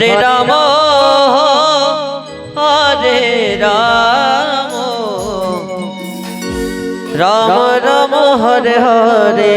Hare Ram. Hare Ram. Ram Ram Hare Hare.